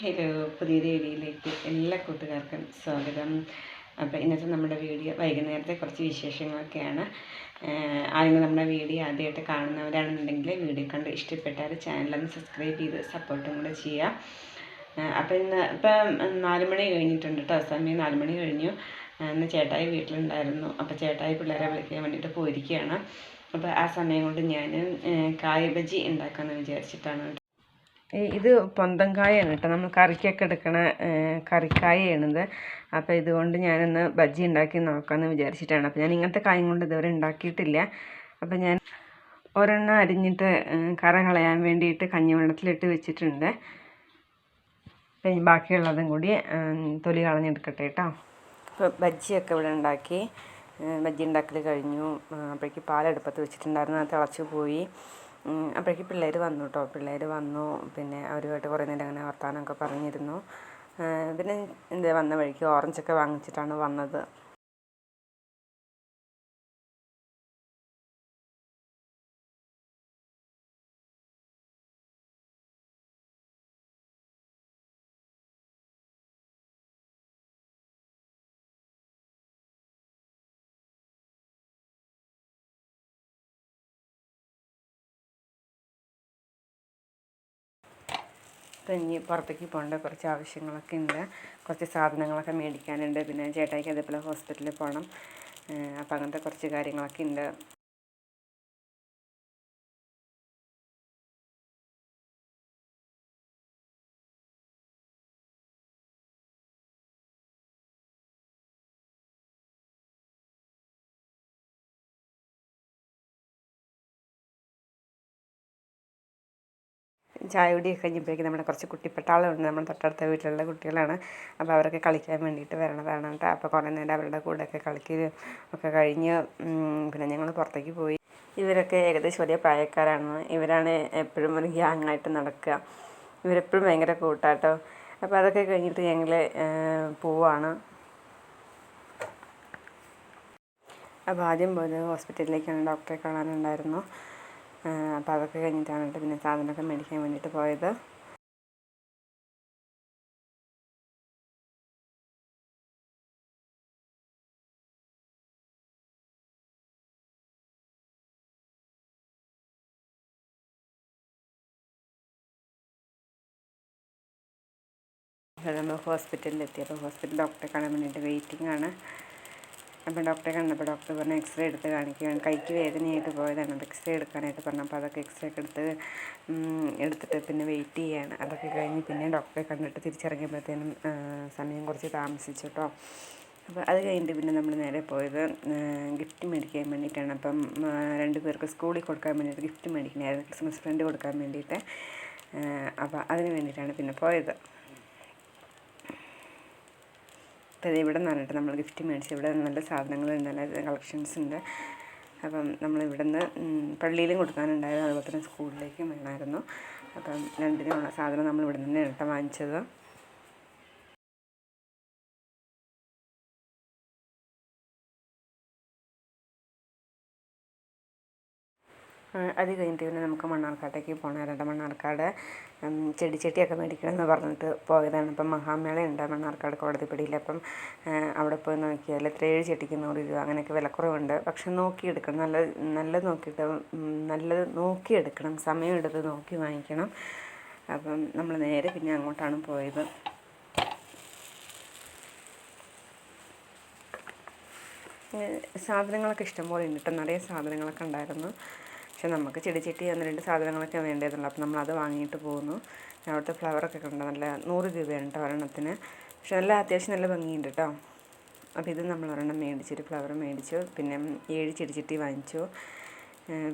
Hello പുതിയൊരു വീഡിയോയിലേക്ക് എല്ലാ കൂട്ടുകാർക്കും സ്വാഗതം. അപ്പോൾ ഇന്നത്തെ നമ്മുടെ വീഡിയോ വൈകുന്നേരത്തെ കുറച്ച് വിശേഷങ്ങളൊക്കെയാണ്. ആദ്യം നമ്മുടെ വീഡിയോ ആദ്യമായിട്ട് കാണുന്നവരാണെന്നുണ്ടെങ്കിൽ വീഡിയോ കണ്ട് ഇഷ്ടപ്പെട്ടാൽ ചാനലൊന്ന് സബ്സ്ക്രൈബ് ചെയ്ത് സപ്പോർട്ടും കൂടെ ചെയ്യുക. അപ്പോൾ ഇന്ന് ഇപ്പം നാല് മണി കഴിഞ്ഞിട്ടുണ്ട് കേട്ടോ സമയം നാല് മണി കഴിഞ്ഞു. ഇന്ന് ചേട്ടായി വീട്ടിലുണ്ടായിരുന്നു. അപ്പോൾ ചേട്ടായി പിള്ളേരെ വിളിക്കാൻ വേണ്ടിയിട്ട് പോയിരിക്കുകയാണ്. അപ്പോൾ ആ സമയം കൊണ്ട് ഞാൻ കായബജി ഉണ്ടാക്കാമെന്ന് വിചാരിച്ചിട്ടാണ് ഇത് പൊന്തങ്കായാണ് കേട്ടോ. നമ്മൾ കറിക്കൊക്കെ എടുക്കണ കറിക്കായാണിത് അപ്പോൾ ഇതുകൊണ്ട് ഞാനൊന്ന് ബജ്ജി ഉണ്ടാക്കി നോക്കാമെന്ന് വിചാരിച്ചിട്ടാണ്. അപ്പോൾ ഞാൻ ഇങ്ങനത്തെ കായം കൊണ്ട് ഇതുവരെ ഉണ്ടാക്കിയിട്ടില്ല. അപ്പോൾ ഞാൻ ഒരെണ്ണം അരിഞ്ഞിട്ട് കറ കളയാൻ വേണ്ടിയിട്ട് കഞ്ഞിവെള്ളത്തിലിട്ട് വെച്ചിട്ടുണ്ട്. ബാക്കിയുള്ളതും കൂടി തൊലി കളഞ്ഞെടുക്കട്ടെ കേട്ടോ. അപ്പോൾ ബജ്ജിയൊക്കെ ഇവിടെ ഉണ്ടാക്കി ബജ്ജി ഉണ്ടാക്കൽ കഴിഞ്ഞു. അപ്പോഴേക്ക് പാലെടുപ്പത്ത് വെച്ചിട്ടുണ്ടായിരുന്നു. അത് തിളച്ച് പോയി. അപ്പോഴേക്ക് പിള്ളേർ വന്നു കേട്ടോ പിള്ളേർ വന്നു. പിന്നെ അവരുമായിട്ട് കുറേ നേരം അങ്ങനെ വർത്തമാനമൊക്കെ പറഞ്ഞിരുന്നു. പിന്നെ എന്താ വന്ന വഴിക്ക് ഓറഞ്ചൊക്കെ വാങ്ങിച്ചിട്ടാണ് വന്നത്. അപ്പം ഇനി പുറത്തേക്ക് പോകേണ്ട കുറച്ച് ആവശ്യങ്ങളൊക്കെ ഉണ്ട്. കുറച്ച് സാധനങ്ങളൊക്കെ മേടിക്കാനുണ്ട്. പിന്നെ ചേട്ടായിക്ക് അതേപോലെ ഹോസ്പിറ്റലിൽ പോകണം. അപ്പം അങ്ങനത്തെ കുറച്ച് കാര്യങ്ങളൊക്കെ ഉണ്ട്. ചായ കുടിയൊക്കെ കഴിഞ്ഞപ്പോഴേക്കും നമ്മുടെ കുറച്ച് കുട്ടിപ്പട്ടാളമുണ്ട്. നമ്മുടെ തൊട്ടടുത്ത വീട്ടിലുള്ള കുട്ടികളാണ്. അപ്പോൾ അവരൊക്കെ കളിക്കാൻ വേണ്ടിയിട്ട് വരണതാണ് കേട്ടോ. അപ്പോൾ കുറേ നേരം അവരുടെ കൂടെയൊക്കെ കളിക്കുകയും ഒക്കെ കഴിഞ്ഞ് പിന്നെ ഞങ്ങൾ പുറത്തേക്ക് പോയി. ഇവരൊക്കെ ഏകദേശം ഒരേ പ്രായക്കാരാണ്. ഇവരാണ് എപ്പോഴും ഒരു ഗ്യാങ് ആയിട്ട് നടക്കുക. ഇവരെപ്പോഴും ഭയങ്കര കൂട്ടാട്ടോ. അപ്പോൾ അതൊക്കെ കഴിഞ്ഞിട്ട് ഞങ്ങൾ പോവാണ്. അപ്പോൾ ആദ്യം പോയത് ഹോസ്പിറ്റലിലേക്കാണ്. ഡോക്ടറെ കാണാനുണ്ടായിരുന്നു. അപ്പോൾ അതൊക്കെ കഴിഞ്ഞിട്ടാണ് കേട്ടോ പിന്നെ സാധനമൊക്കെ മേടിക്കാൻ വേണ്ടിയിട്ട് പോയത്. നമ്മൾ ഹോസ്പിറ്റലിൽ എത്തിയപ്പോൾ ഹോസ്പിറ്റൽ ഡോക്ടറെ കാണാൻ വേണ്ടിയിട്ട് വെയിറ്റിംഗ് ആണ്. അപ്പോൾ ഡോക്ടറെ കണ്ടപ്പോൾ ഡോക്ടർ പറഞ്ഞു എക്സ്റേ എടുത്ത് കാണിക്കുകയാണ് കൈക്ക് വേദനയായിട്ട് പോയതാണ്. അപ്പോൾ എക്സ്റേ എടുക്കാനായിട്ട് പറഞ്ഞു. അപ്പോൾ അതൊക്കെ എക്സ്റേ ഒക്കെ എടുത്ത് എടുത്തിട്ട് പിന്നെ വെയിറ്റ് ചെയ്യാണ്. അതൊക്കെ കഴിഞ്ഞ് പിന്നെ ഡോക്ടറെ കണ്ടിട്ട് തിരിച്ചിറങ്ങിയപ്പോഴത്തേനും സമയം കുറച്ച് താമസിച്ചു കേട്ടോ. അപ്പോൾ അത് കഴിഞ്ഞിട്ട് പിന്നെ നമ്മൾ നേരെ പോയത് ഗിഫ്റ്റ് മേടിക്കാൻ വേണ്ടിയിട്ടാണ്. അപ്പം രണ്ട് പേർക്ക് സ്കൂളിൽ കൊടുക്കാൻ വേണ്ടിയിട്ട് ഗിഫ്റ്റ് മേടിക്കണമായിരുന്നു. ക്രിസ്മസ് ഫ്രണ്ട് കൊടുക്കാൻ വേണ്ടിയിട്ട്. അപ്പോൾ അതിന് വേണ്ടിയിട്ടാണ് പിന്നെ പോയത്. അപ്പോൾ ഇത് ഇവിടെ നിന്നാണ് കേട്ടോ. നമ്മൾ ഗിഫ്റ്റ് മേടിച്ചത്. ഇവിടെ നല്ല സാധനങ്ങളുണ്ട് നല്ല കളക്ഷൻസ് ഉണ്ട്. അപ്പം നമ്മൾ ഇവിടെ നിന്ന് പള്ളിയിലും കൊടുക്കാനുണ്ടായിരുന്നു അതുപോലെ തന്നെ സ്കൂളിലേക്കും വേണമായിരുന്നു. അപ്പം രണ്ടിനുള്ള സാധനം നമ്മൾ ഇവിടെ നിന്ന് കേട്ടോ വാങ്ങിച്ചത്. അത് കഴിഞ്ഞിട്ട് പിന്നെ നമുക്ക് മണ്ണാർക്കാട്ടേക്ക് പോകണമായിരുന്നു മണ്ണാർക്കാട് ചെടിച്ചട്ടിയൊക്കെ മേടിക്കണം എന്ന് പറഞ്ഞിട്ട് പോയതാണ്. ഇപ്പം മഹാമേള ഉണ്ട് മണ്ണാർക്കാട് കോടതിപ്പടിയിൽ. അപ്പം അവിടെ പോയി നോക്കിയാൽ ഏഴ് ചെട്ടിക്ക് നൂറ് രൂപ അങ്ങനെയൊക്കെ വിലക്കുറവുണ്ട്. പക്ഷെ നോക്കിയെടുക്കണം. നല്ല നല്ലത് നോക്കിയിട്ട് നല്ലത് നോക്കിയെടുക്കണം. സമയം എടുത്ത് നോക്കി വാങ്ങിക്കണം. അപ്പം നമ്മൾ നേരെ പിന്നെ അങ്ങോട്ടാണ് പോയത്. സാധനങ്ങളൊക്കെ ഇഷ്ടംപോലെ ഉണ്ട് കേട്ടോ. നിറയെ സാധനങ്ങളൊക്കെ ഉണ്ടായിരുന്നു. പക്ഷെ നമുക്ക് ചെടിച്ചട്ടി അങ്ങനെ രണ്ട് സാധനങ്ങളൊക്കെ വേണ്ടതുള്ളൂ. അപ്പോൾ നമ്മളത് വാങ്ങിയിട്ട് പോകുന്നു. അവിടുത്തെ ഫ്ലവറൊക്കെ കണ്ട. നല്ല നൂറ് രൂപയാണ് കേട്ടോ ഒരെണ്ണത്തിന്. പക്ഷെ നല്ല അത്യാവശ്യം നല്ല ഭംഗിയുണ്ട് കേട്ടോ അപ്പോൾ ഇത് നമ്മൾ ഒരെണ്ണം മേടിച്ചൊരു ഫ്ലവർ മേടിച്ചു. പിന്നെ ഏഴ് ചെടിച്ചട്ടി വാങ്ങിച്ചു.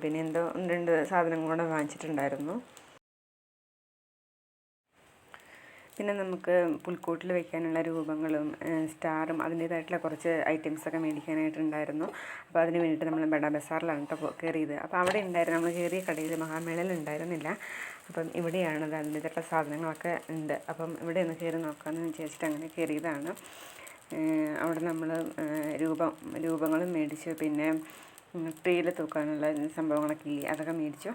പിന്നെ എന്തോ രണ്ട് സാധനങ്ങളും കൂടെ വാങ്ങിച്ചിട്ടുണ്ടായിരുന്നു. പിന്നെ നമുക്ക് പുൽക്കൂട്ടിൽ വെക്കാനുള്ള രൂപങ്ങളും സ്റ്റാറും അതിന്റേതായിട്ടുള്ള കുറച്ച് ഐറ്റംസൊക്കെ മേടിക്കാനായിട്ടുണ്ടായിരുന്നു. അപ്പോൾ അതിന് വേണ്ടിയിട്ട് നമ്മൾ ബഡ ബസാറിലാണ് കേട്ടോ കയറിയത്. അപ്പോൾ അവിടെ ഉണ്ടായിരുന്നു നമ്മൾ കയറിയ കടയിൽ മഹാമേളയിൽ ഉണ്ടായിരുന്നില്ല. അപ്പം ഇവിടെയാണ് അത് അതിന്റേതായിട്ടുള്ള സാധനങ്ങളൊക്കെ ഉണ്ട്. അപ്പം ഇവിടെ ഒന്ന് കയറി നോക്കാമെന്ന് വിചാരിച്ചിട്ട് അങ്ങനെ കയറിയതാണ്. അവിടെ നമ്മൾ രൂപം രൂപങ്ങളും മേടിച്ചു. പിന്നെ ട്രീയിൽ തൂക്കാനുള്ള സംഭവങ്ങളൊക്കെ ഇല്ലേ അതൊക്കെ മേടിച്ചു.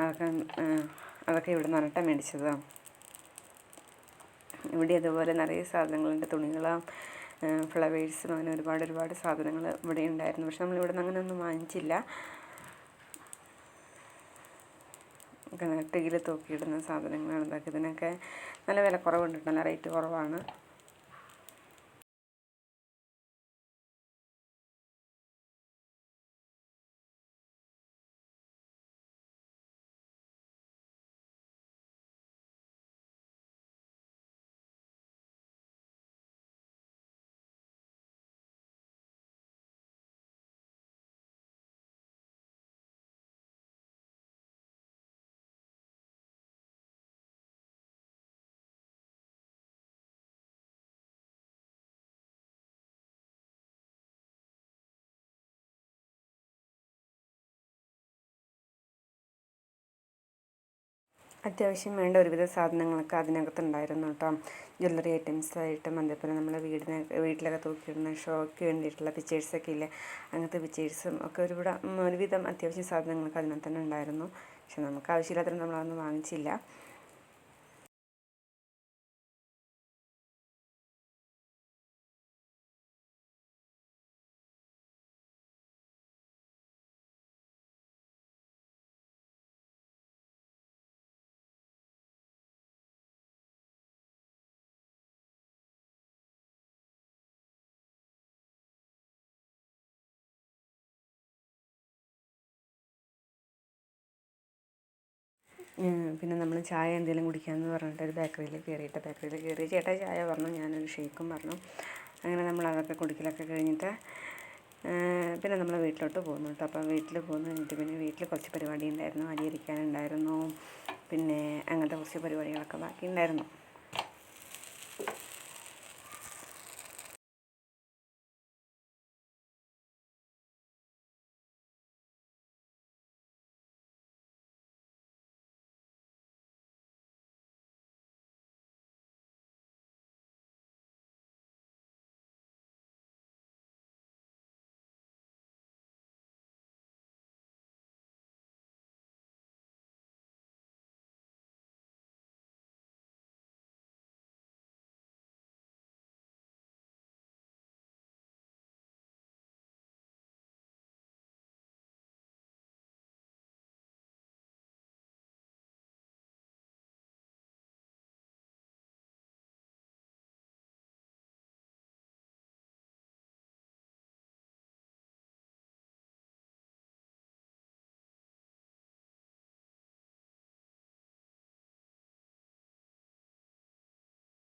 അതൊക്കെ അതൊക്കെ ഇവിടെ നിന്നിട്ടാണ് മേടിച്ചത്. ഇവിടെ അതുപോലെ നിറയെ സാധനങ്ങളുണ്ട്. തുണികളും ഫ്ലവേഴ്സും അങ്ങനെ ഒരുപാട് ഒരുപാട് സാധനങ്ങൾ ഇവിടെ ഉണ്ടായിരുന്നു. പക്ഷെ നമ്മൾ ഇവിടെ നിന്ന് അങ്ങനെ ഒന്നും വാങ്ങിച്ചില്ല നെട്ടിയിൽ തൂക്കിയിടുന്ന സാധനങ്ങളാണ് ഇതൊക്കെ. ഇതിനൊക്കെ നല്ല വില കുറവുണ്ട് നല്ല റേറ്റ് കുറവാണ്. അത്യാവശ്യം വേണ്ട ഒരുവിധ സാധനങ്ങളൊക്കെ അതിനകത്തുണ്ടായിരുന്നു കേട്ടോ. ജ്വല്ലറി ഐറ്റംസ് ആയിട്ടും അതേപോലെ നമ്മളെ വീടിന് വീട്ടിലൊക്കെ തൂക്കിയിടുന്ന ഷോയ്ക്ക് വേണ്ടിയിട്ടുള്ള പിക്ചേഴ്സൊക്കെ ഇല്ലേ? അങ്ങനത്തെ പിക്ചേഴ്സും ഒക്കെ ഒരുവിധ ഒരുവിധം അത്യാവശ്യം സാധനങ്ങളൊക്കെ അതിനകത്ത് തന്നെ ഉണ്ടായിരുന്നു. പക്ഷെ നമുക്ക് ആവശ്യമില്ലാത്തത് നമ്മളതൊന്നും വാങ്ങിച്ചില്ല. പിന്നെ നമ്മൾ ചായ എന്തെങ്കിലും കുടിക്കാമെന്ന് പറഞ്ഞിട്ട് ഒരു ബേക്കറിയിൽ കയറിയിട്ട് ബേക്കറിയിൽ കയറി ചേട്ടാ ചായ പറഞ്ഞു ഞാനൊരു ഷേക്കും പറഞ്ഞു. അങ്ങനെ നമ്മൾ അതൊക്കെ കുടിക്കലൊക്കെ കഴിഞ്ഞിട്ട് പിന്നെ നമ്മൾ വീട്ടിലോട്ട് പോകുന്നു കേട്ടോ. അപ്പോൾ വീട്ടിൽ പോകുന്നു കഴിഞ്ഞിട്ട് പിന്നെ വീട്ടിൽ കുറച്ച് പരിപാടി ഉണ്ടായിരുന്നു അരിയിരിക്കാനുണ്ടായിരുന്നു പിന്നെ അങ്ങനത്തെ കുറച്ച് പരിപാടികളൊക്കെ ബാക്കി ഉണ്ടായിരുന്നു